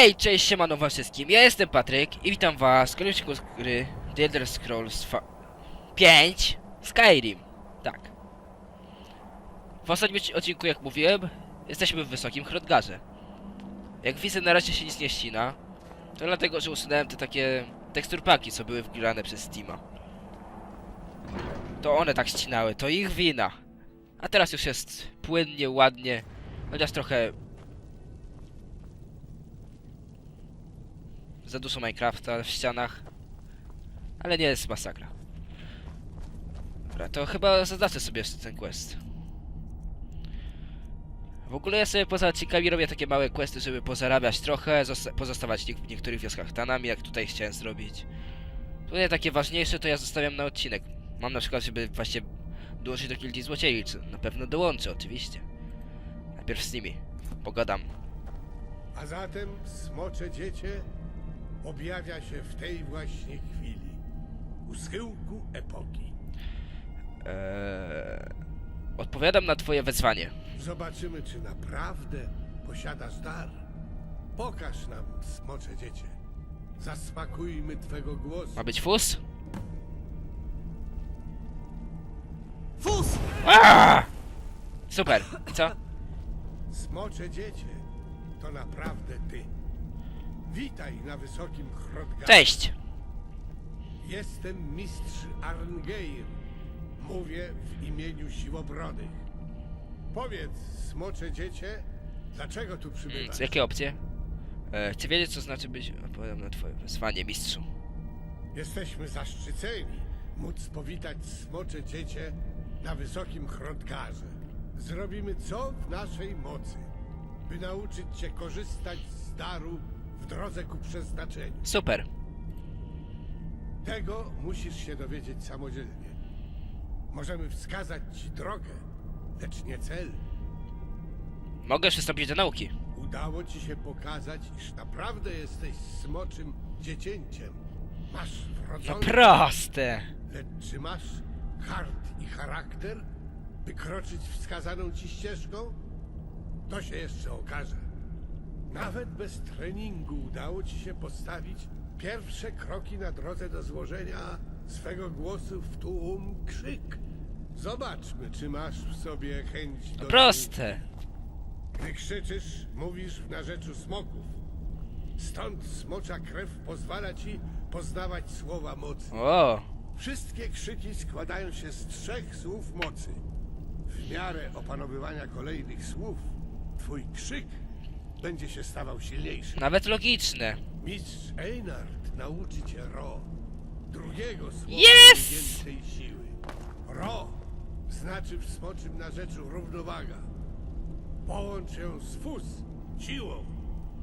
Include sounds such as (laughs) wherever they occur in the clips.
Hej, cześć, siemano wszystkim, ja jestem Patryk i witam was w kolejnym gry The Elder Scrolls fa- 5 Skyrim, tak. W ostatnim odci- odcinku, jak mówiłem, jesteśmy w Wysokim Hrodgarze. Jak widzę, na razie się nic nie ścina, to dlatego, że usunąłem te takie teksturpaki, co były wgrane przez Steama. To one tak ścinały, to ich wina. A teraz już jest płynnie, ładnie, chociaż trochę za dużo Minecrafta w ścianach. Ale nie jest masakra. Dobra, to chyba zaznaczę sobie jeszcze ten quest. W ogóle ja sobie poza odcinkami robię takie małe questy, żeby pozarabiać trochę, zosta- pozostawać w niektórych wioskach tanami, jak tutaj chciałem zrobić. Tutaj takie ważniejsze to ja zostawiam na odcinek. Mam na przykład, żeby właśnie dołączyć do Gildii Złodziei, co na pewno dołączę oczywiście. Najpierw z nimi. Pogadam. A zatem smocze dziecię objawia się w tej właśnie chwili, u schyłku epoki. Eee, odpowiadam na twoje wezwanie. Zobaczymy, czy naprawdę posiadasz dar. Pokaż nam, smocze dziecię. Zasmakujmy twego głosu. Ma być fus? Fus! Super. Co? Smocze dziecię, to naprawdę ty. Witaj na wysokim Hrodgarze. Cześć. Jestem mistrz Arngeir. Mówię w imieniu Siłobrodych. Powiedz, smocze dziecię, dlaczego tu przybywasz? jakie opcje? E, chcę wiedzieć, co znaczy być... Odpowiadam na twoje wezwanie, mistrzu. Jesteśmy zaszczyceni móc powitać smocze dziecię na wysokim Hrodgarze. Zrobimy co w naszej mocy, by nauczyć cię korzystać z daru w drodze ku przeznaczeniu. Super. Tego musisz się dowiedzieć samodzielnie. Możemy wskazać ci drogę, lecz nie cel. Mogę przystąpić do nauki. Udało ci się pokazać, iż naprawdę jesteś smoczym dziecięciem. Masz No wrodzony proste. Lecz czy masz hart i charakter, by kroczyć wskazaną ci ścieżką? To się jeszcze okaże. Nawet bez treningu udało ci się postawić pierwsze kroki na drodze do złożenia swego głosu w tłum krzyk. Zobaczmy, czy masz w sobie chęć do... Proste. Gdy krzyczysz, mówisz w narzeczu smoków. Stąd smocza krew pozwala ci poznawać słowa mocy. O, Wszystkie krzyki składają się z trzech słów mocy. W miarę opanowywania kolejnych słów, twój krzyk będzie się stawał silniejszy. nawet logiczne. Mistrz Einard nauczy cię Ro, drugiego słowa Yes! więcej siły. Ro znaczy w smoczym narzeczu równowaga. Połącz ją z Fus, siłą,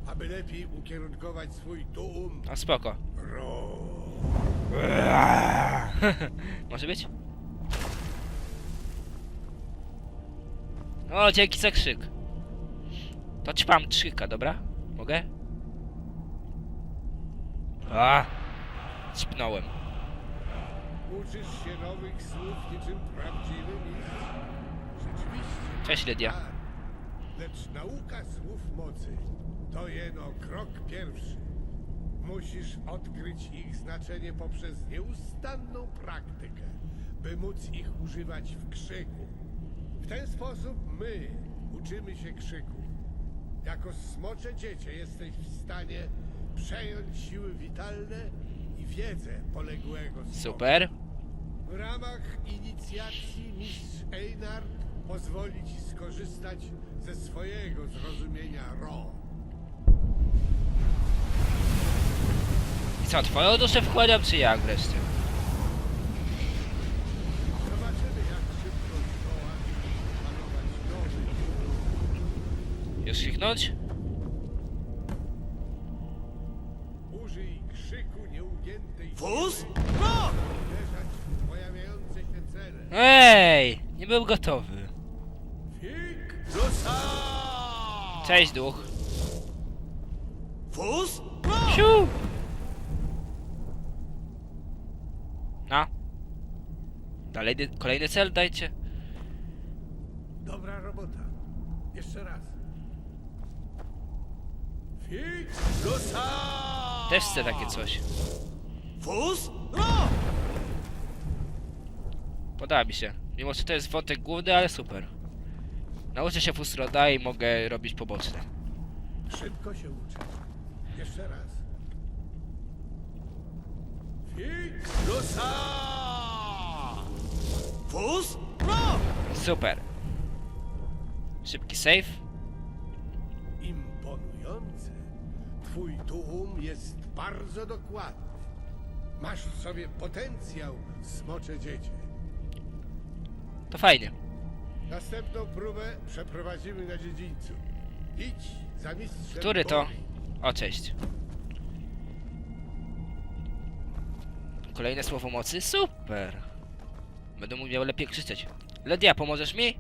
aby lepiej ukierunkować swój tuum. A spoko. Ro. (laughs) Może być? O, dzięki za krzyk. To ćpam trzyka, dobra? Mogę? A, ćpnąłem. Uczysz się nowych słów niczym prawdziwy mistrz? Rzeczywiście. Cześć, Lydia. tak. Lecz nauka słów mocy to jeno krok pierwszy. Musisz odkryć ich znaczenie poprzez nieustanną praktykę, by móc ich używać w krzyku. W ten sposób my uczymy się krzyku. Jako smocze dziecię jesteś w stanie przejąć siły witalne i wiedzę poległego smoka. Super. W ramach inicjacji mistrz Einard pozwoli ci skorzystać ze swojego zrozumienia Ro. I co, twoją duszę wkładam, czy jak wreszcie? Zobaczymy, jak szybko zdołasz opanować nowy. Już kliknąć? Użyj krzyku nieugiętej Fus! siły, Ro! by uderzać w pojawiające się cele. Ej, nie był gotowy. Cześć, duch. Fus! Ro! Siu! No. Dalej, kolejny cel dajcie. Dobra robota. Jeszcze raz. Też chcę takie coś. Fus? No! Podoba mi się. Mimo, że to jest wątek główny, ale super. Nauczę się Fusroda i mogę robić poboczne. Szybko się uczy. Jeszcze raz. Figusa! Fus? No! Super. Szybki save. Imponujące. Twój tłum jest bardzo dokładny. Masz w sobie potencjał smocze dziecię. To fajnie. Następną próbę przeprowadzimy na dziedzińcu. Idź za mistrzem. Który to? O, cześć. Kolejne słowo mocy? Super. Będę mógł miał lepiej krzyczeć. Ledia, pomożesz mi?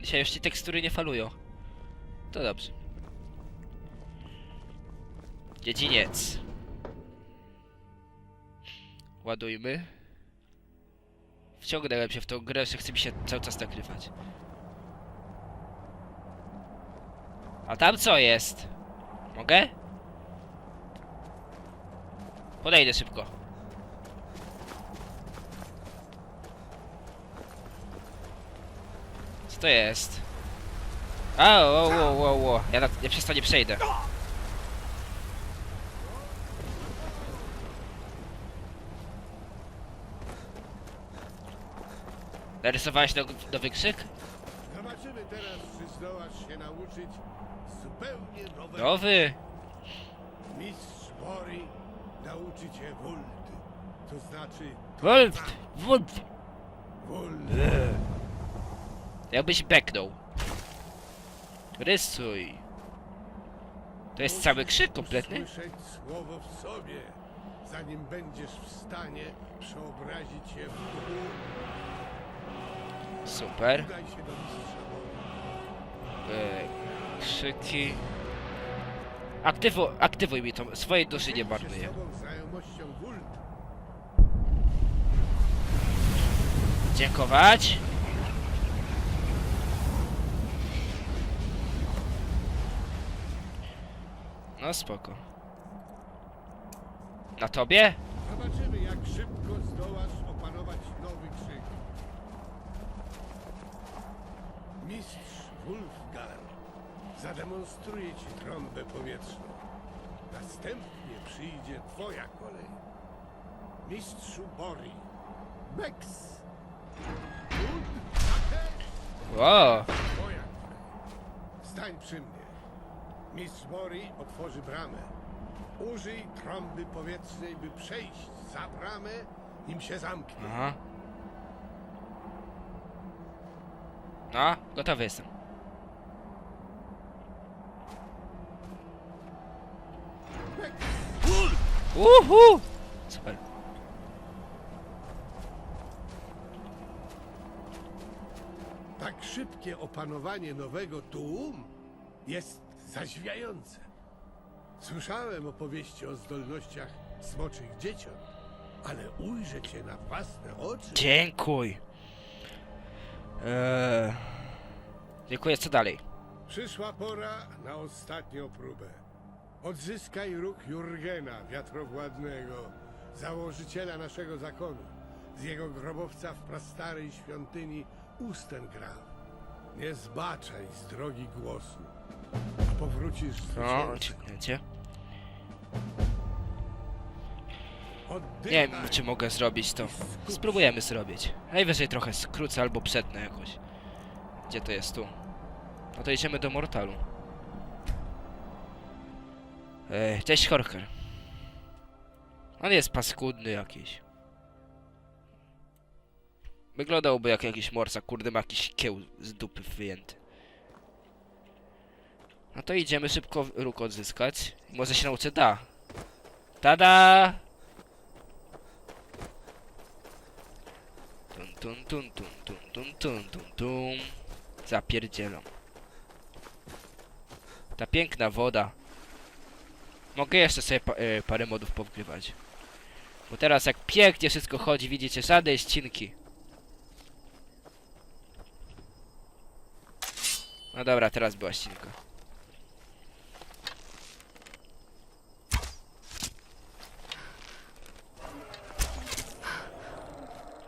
Dzisiaj już ci tekstury nie falują. To dobrze. Dziedziniec. Ładujmy. Wciągnąłem się w tą grę, że chce mi się cały czas nagrywać. A tam co jest? Mogę? Podejdę szybko. Co to jest? A, o, o, o, o. Ja, na, ja przez to nie przejdę. Narysowałeś no- nowy krzyk? Zobaczymy teraz, czy zdołasz się nauczyć zupełnie nowego. Nowy! Mistrz Bori nauczy cię wulty. To znaczy Wolf! Wolf! wult. Jakbyś beknął. Rysuj. To jest cały krzyk kompletny? Słyszeć słowo w sobie, zanim będziesz w stanie przeobrazić je w. Super. E, krzyki. Aktywo, aktywuj mi to, swojej duszy nie marnuję. Dziękować. No spoko. Na tobie? Zobaczymy, jak szybko zdołasz opanować nowy krzyk. Mistrz Wulfgar zademonstruje ci trąbę powietrzną. Następnie przyjdzie twoja kolej. Mistrzu Bori. Bex. Twoja kolej. Stań przy mnie. Mistrz Bori otworzy bramę. Użyj trąby powietrznej, by przejść za bramę, nim się zamknie. aha. No, gotowy jestem. Uhu! Super. Tak szybkie opanowanie nowego tuum jest zadziwiające. Słyszałem opowieści o zdolnościach smoczych dzieciąt, ale ujrzę cię na własne oczy. Dziękuj. Eee. Dziękuję, co dalej? Przyszła pora na ostatnią próbę. Odzyskaj róg Jurgena, wiatrowładnego, założyciela naszego zakonu, z jego grobowca w prastarej świątyni Ustengrav. Nie zbaczaj z drogi głosu, a powrócisz No, zwycięzcą. osiągnięcie. Oddychaj. Nie wiem, czy mogę zrobić to. Spróbujemy zrobić. Najwyżej trochę skrócę albo przetnę jakoś. Gdzie to jest tu? No to idziemy do Mortalu. Ej, cześć Horker. On jest paskudny jakiś. Wyglądałby jak jakiś morsa, kurde ma jakiś kieł z dupy wyjęty. No to idziemy szybko róg odzyskać. Może się nauczę da. Tada! Tun tun tun tun tun tun tun tun Zapierdzielą. Ta piękna woda. Mogę jeszcze sobie pa y, parę modów powgrywać. Bo teraz jak pięknie wszystko chodzi, widzicie, żadnej ścinki. No dobra, teraz była ścinka.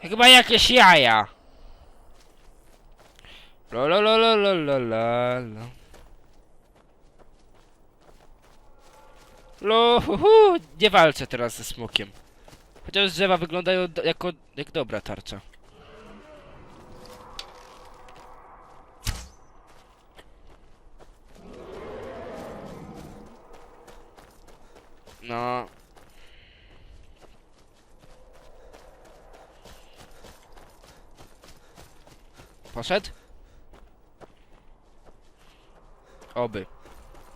Chyba jakieś jaja. Lo lo lo lo lo lo lo. Lo. Lo, hu, hu, nie walczę teraz ze smokiem. Chociaż drzewa wyglądają do, jako jak dobra tarcza. No. Poszedł? Oby.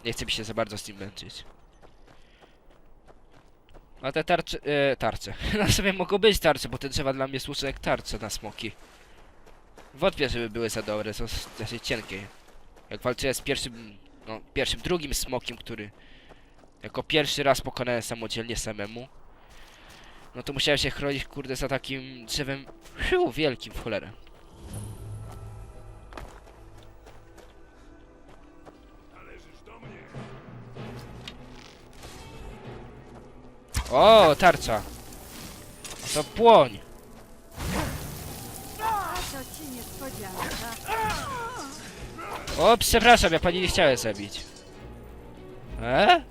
Nie chce mi się za bardzo z nim męczyć. A te tarcze... E, tarcze. (laughs) Na sobie mogą być tarcze, bo te drzewa dla mnie służą jak tarcze na smoki. Wątpię, żeby były za dobre, są dosyć cienkie. Jak walczyłem z pierwszym... No, pierwszym, drugim smokiem, który... Jako pierwszy raz pokonałem samodzielnie samemu. No to musiałem się chronić, kurde, za takim drzewem... Fiu, wielkim w cholerę. O, tarcza. To płoń. To ci niespodzianka. O, przepraszam, ja pani nie chciałem zabić. E?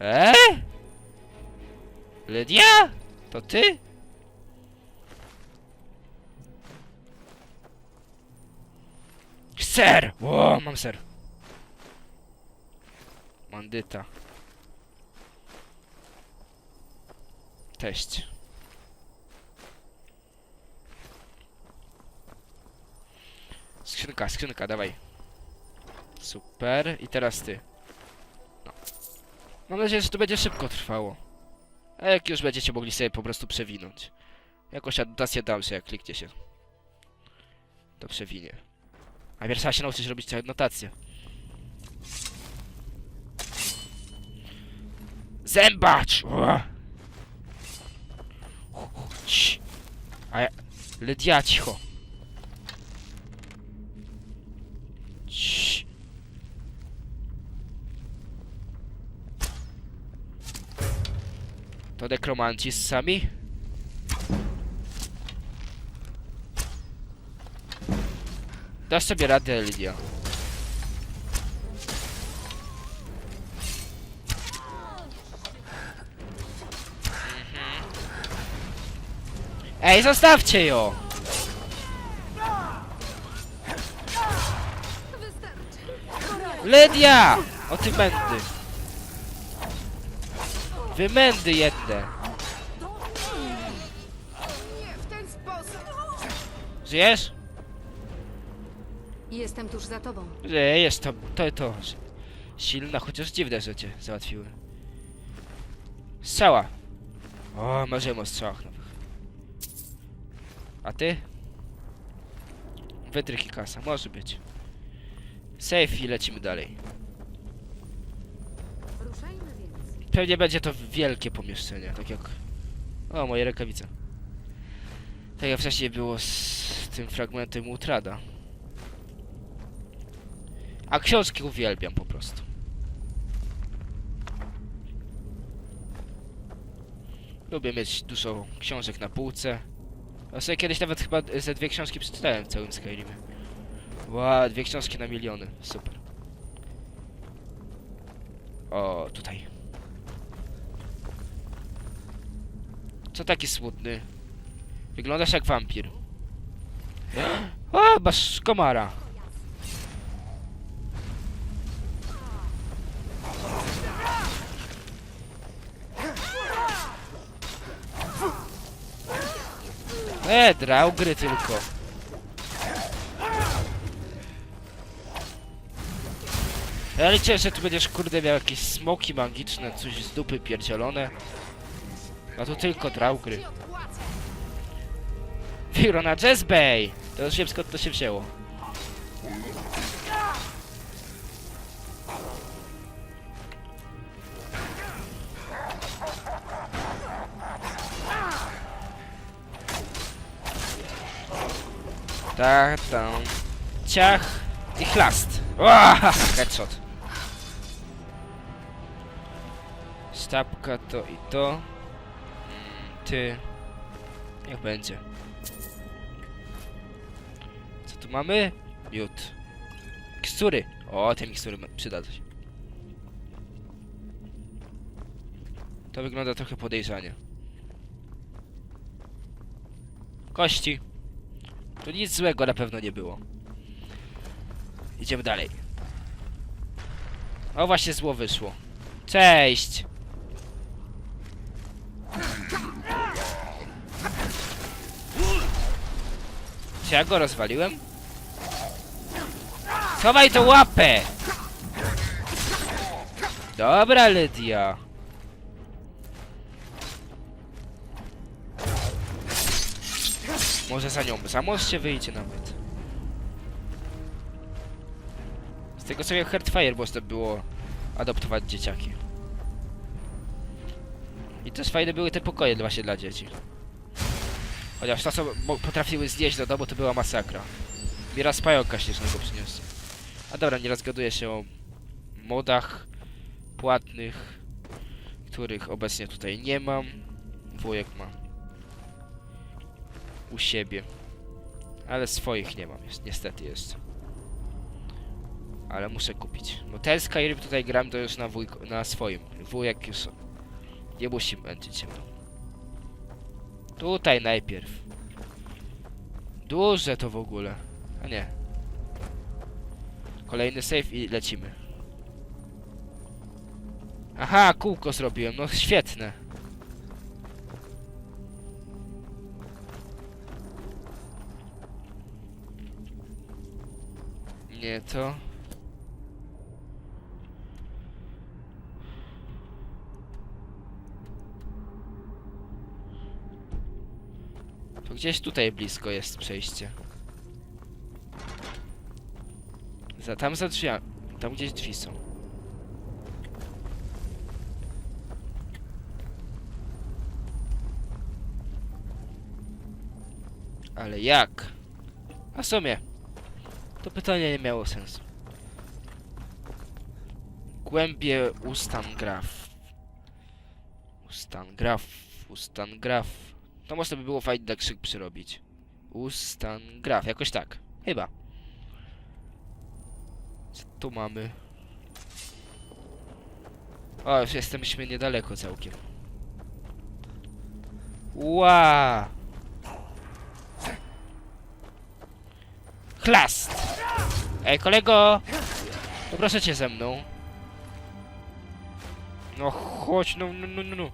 E? Lydia? To ty? Ser! O, mam ser. Bandyta. Teść. Skrzynka, skrzynka, dawaj. Super. I teraz ty. No. Mam nadzieję, że to będzie szybko trwało. A jak już będziecie mogli sobie po prostu przewinąć. Jakoś adnotację dam się, jak kliknie się. To przewinie. A trzeba się nauczyć robić te adnotacje. Zębacz! Ua! A ja... Lydia, cicho. Cii. To nekromanci sami? Dasz sobie radę, Lidia. Ej, zostawcie ją! Lydia! O ty mędy! Wy mędy jedne! Nie w ten sposób. Żyjesz? Jestem tuż za tobą. Żyjesz, to, to, to. Silna, chociaż dziwne, że cię załatwiły. Strzała! O, marzyłem o strzałach nowych. A ty? Wytrych i kasa, może być. Safe i lecimy dalej. Ruszajmy więc. Pewnie będzie to wielkie pomieszczenie, tak jak... O, moje rękawice. Tak jak wcześniej było z tym fragmentem Utrada. A książki uwielbiam po prostu. Lubię mieć dużo książek na półce. A sobie kiedyś nawet chyba ze dwie książki przeczytałem w całym Skyrimie. Ła, dwie książki na miliony. Super. O, tutaj. Co taki smutny? Wyglądasz jak wampir. (gasps) O, masz komara. E, draugry tylko. Ja liczę, że tu będziesz kurde miał jakieś smoki magiczne, coś z dupy pierdzielone. A to tylko draugry. Wiro na Jazz Bay! To już wiem skąd to się wzięło. Tak, tam. Ciach i chlast. Ua, headshot. Sztabka to i to. Mm, Ty. Niech będzie. Co tu mamy? Miód. Mikstury. O, te mikstury przydadzą się. To wygląda trochę podejrzanie. Kości. Tu nic złego na pewno nie było. Idziemy dalej. O, właśnie zło wyszło. Cześć! Czy ja go rozwaliłem? Schowaj to łapę! Dobra, Lydia. Może za nią, za most się wyjdzie nawet. Z tego co jak Heartfire można było adoptować dzieciaki. I też fajne były te pokoje właśnie dla dzieci. Chociaż to co potrafiły zjeść do domu to była masakra. Mi raz pająka śnieżnego. A dobra, nie rozgaduję się o modach płatnych, których obecnie tutaj nie mam. Wujek ma u siebie. Ale swoich nie mam, jest, niestety jest. Ale muszę kupić. Bo ten Skyrim tutaj gram to już na, na swoim. Wujek już nie musi męczyć się. Tutaj najpierw. Duże to w ogóle. A nie. Kolejny save i lecimy. Aha, kółko zrobiłem, no świetne. Nie to. To gdzieś tutaj blisko jest przejście. Za, tam za drzwiami. Tam gdzieś drzwi są. Ale jak? A sumie. To pytanie nie miało sensu. Głębie Ustangraf. Ustangraf, Ustangraf. To można by było fajnie tak krzyk przyrobić. Ustangraf, jakoś tak. Chyba. Co tu mamy? O, już jesteśmy niedaleko całkiem. Ła! Chlast! Ej, kolego! No proszę cię ze mną. No chodź, no, no, no, no, no.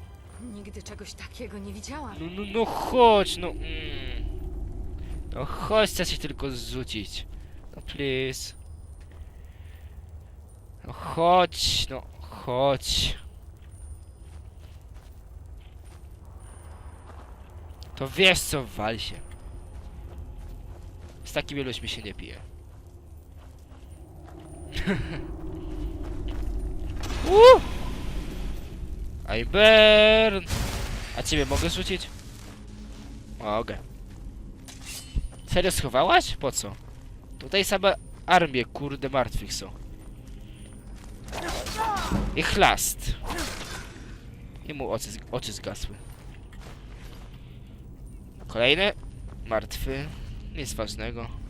Nigdy czegoś takiego nie widziałam. No, no, no chodź, no. Mm. No chodź, chcę się tylko zrzucić. No please. No chodź, no chodź. To wiesz co, wal się. Z takimi ludźmi się nie pije. Uh! I burn! A ciebie mogę rzucić? Mogę. Serio schowałaś? Po co? Tutaj same armie, kurde, martwych są. I chlast. I mu oczy, oczy zgasły. Kolejny. Martwy. Nic ważnego.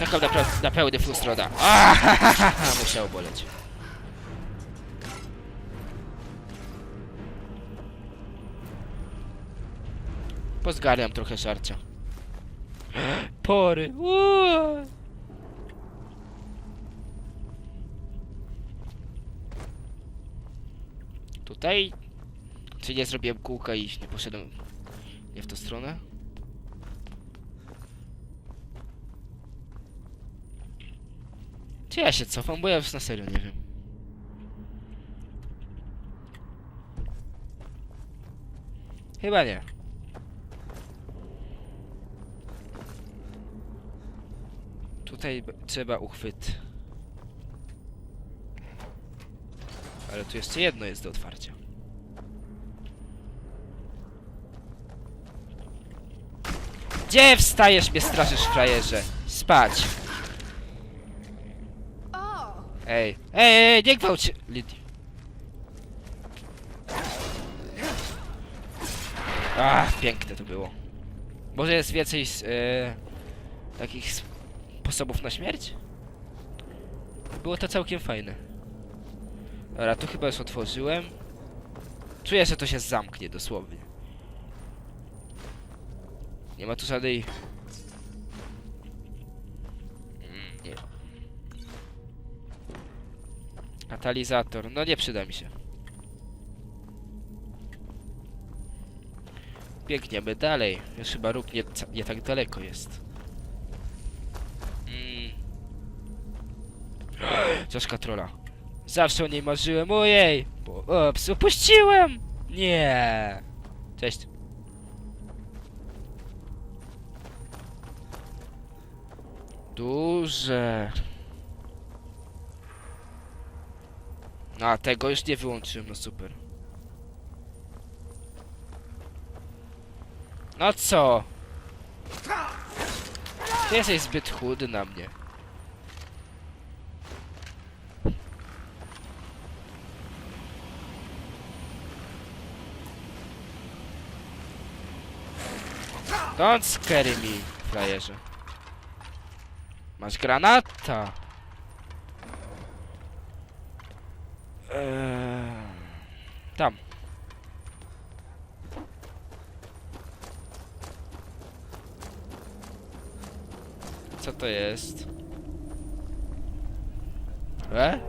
Czekam na, na pełny frustroda. (laughs) Musiało boleć. Pozgarniam trochę żarcia. (gasps) Pory. Uuu. Tutaj? Czy nie zrobiłem kółka i nie poszedłem nie w tą stronę? Czy ja się cofam, bo ja już na serio nie wiem. Chyba nie. Tutaj trzeba uchwyt. Ale tu jeszcze jedno jest do otwarcia. Gdzie wstajesz, mnie straszysz, frajerze? Spać. Ej, ej, ej, nie gwałć się, Lidii. Ach, piękne to było. Może jest więcej s- e, takich sposobów na śmierć? Było to całkiem fajne. Dobra, tu chyba już otworzyłem. Czuję, że to się zamknie dosłownie. Nie ma tu żadnej... Katalizator. No nie przyda mi się. Biegniemy dalej. Już chyba róg nie, nie tak daleko jest. Mm. (gasps) Czaszka trola. Zawsze o niej marzyłem. Ojej! Ops, opuściłem! Nie. Cześć. Duże. No, a tego już nie wyłączyłem, no super. No co? Ty jesteś zbyt chudy na mnie. Don't scary me, frajerze. Masz granata. Eee, tam. Co to jest? E?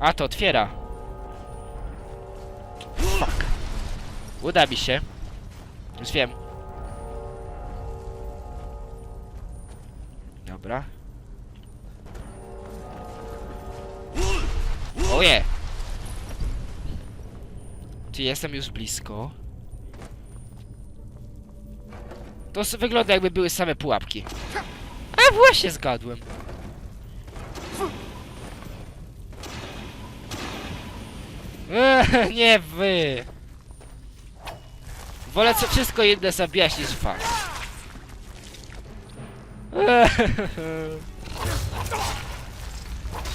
A, to otwiera. Fuck. Uda mi się. Już wiem. Dobra. Oje! Czy jestem już blisko? To wygląda jakby były same pułapki. A właśnie zgadłem. Eee, nie wy! Wolę co wszystko inne zabijać niż was. Eee,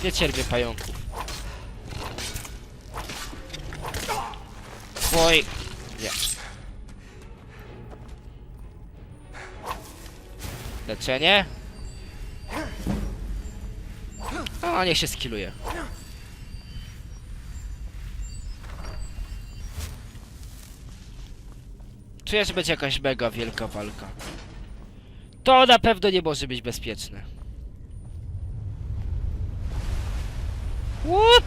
Nie (laughs) cierpię pająków. Oj! Nie. Leczenie? O, niech się skiluje. Czuję, że będzie jakaś mega wielka walka. To na pewno nie może być bezpieczne. What?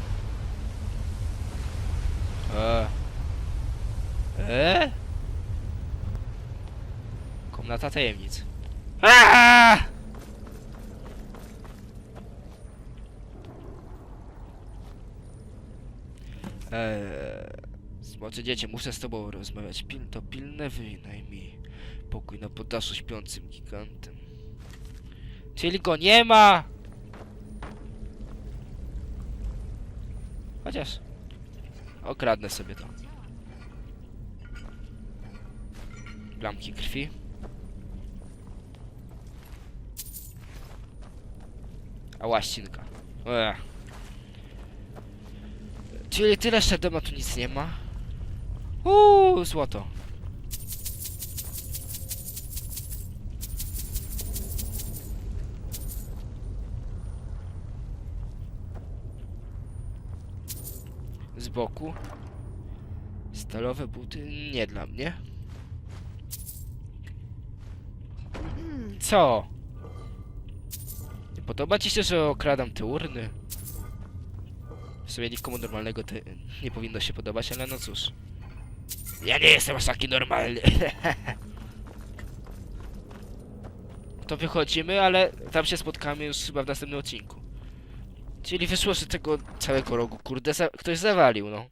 E. E? Komnata tajemnic. Aaaa! Eee, dziecię, muszę z tobą rozmawiać. Pil, to pilne wynajmij pokój na poddaszu śpiącym gigantem. Czyli go nie ma! Chociaż... Okradnę sobie to. Plamki krwi. A łaścinka. Ech. Czyli tyle Shadowma tu nic nie ma. Uuu, złoto. Z boku. Stalowe buty nie dla mnie. Co? Nie podoba ci się, że okradam te urny? W sumie nikomu normalnego nie powinno się podobać, ale no cóż. Ja nie jestem aż taki normalny. (laughs) to wychodzimy, ale tam się spotkamy już chyba w następnym odcinku. Czyli wyszło, że tego całego rogu, kurde, za ktoś zawalił, no.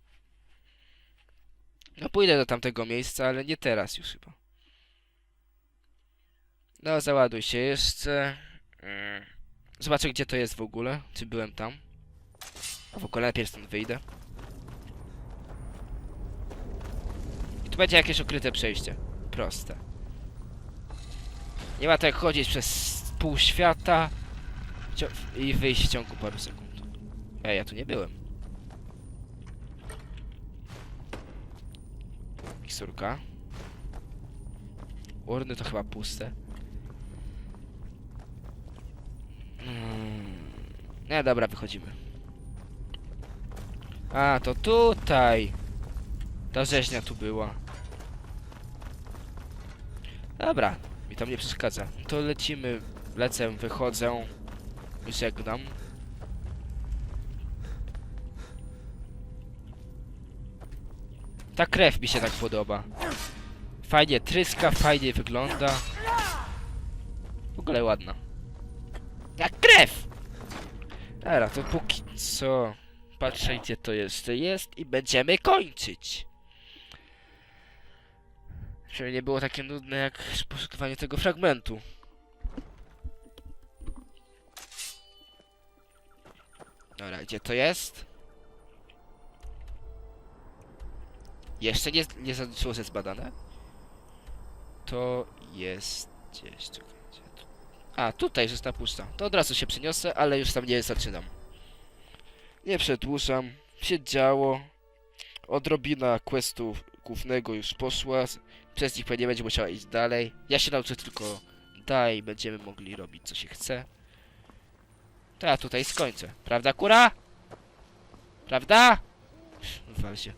No pójdę do tamtego miejsca, ale nie teraz już chyba. No, załaduj się jeszcze. Mm. Zobaczę, gdzie to jest w ogóle. Czy byłem tam. W ogóle najpierw stąd wyjdę. I tu będzie jakieś ukryte przejście. Proste. Nie ma tak chodzić przez pół świata i wyjść w ciągu paru sekund. Ej, ja tu nie byłem. Miksturka. Urny to chyba puste. Mm. Nie, dobra, wychodzimy. A, to tutaj. Ta rzeźnia tu była. Dobra, mi tam nie przeszkadza. To lecimy, lecę, wychodzę. Żegnam. Ta krew mi się tak podoba. Fajnie tryska, fajnie wygląda. W ogóle ładna. Jak krew! Dobra, to póki co... Patrzę gdzie to jeszcze jest i będziemy kończyć. Żeby nie było takie nudne jak poszukiwanie tego fragmentu. Dobra, gdzie to jest? Jeszcze nie, nie zaliczyło się zbadane? To jest gdzieś. A, tutaj już jest pusta. To od razu się przeniosę, ale już tam nie zaczynam. Nie przedłużam. Się działo. Odrobina questu głównego już poszła. Przez nich pewnie będzie musiała iść dalej. Ja się nauczę tylko dalej i będziemy mogli robić co się chce. To ja tutaj skończę. Prawda, kura? Prawda? Wal się.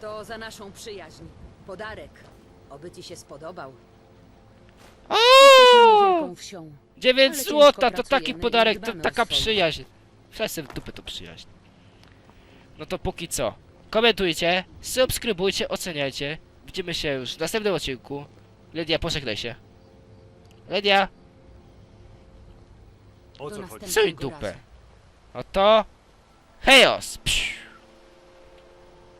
To za naszą przyjaźń. Podarek. Oby ci się spodobał. Niewielką wsią. 9 Ale złota, to taki pracujemy i podarek, to dbamy o taka swoje. przyjaźń. Wszyscy w dupę to przyjaźń. No to póki co. Komentujcie, subskrybujcie, oceniajcie. Widzimy się już w następnym odcinku. Ledia, pożegnaj się. Ledia, O Do co chodzi? suj następnego dupę. razu. Chaos! Psiu.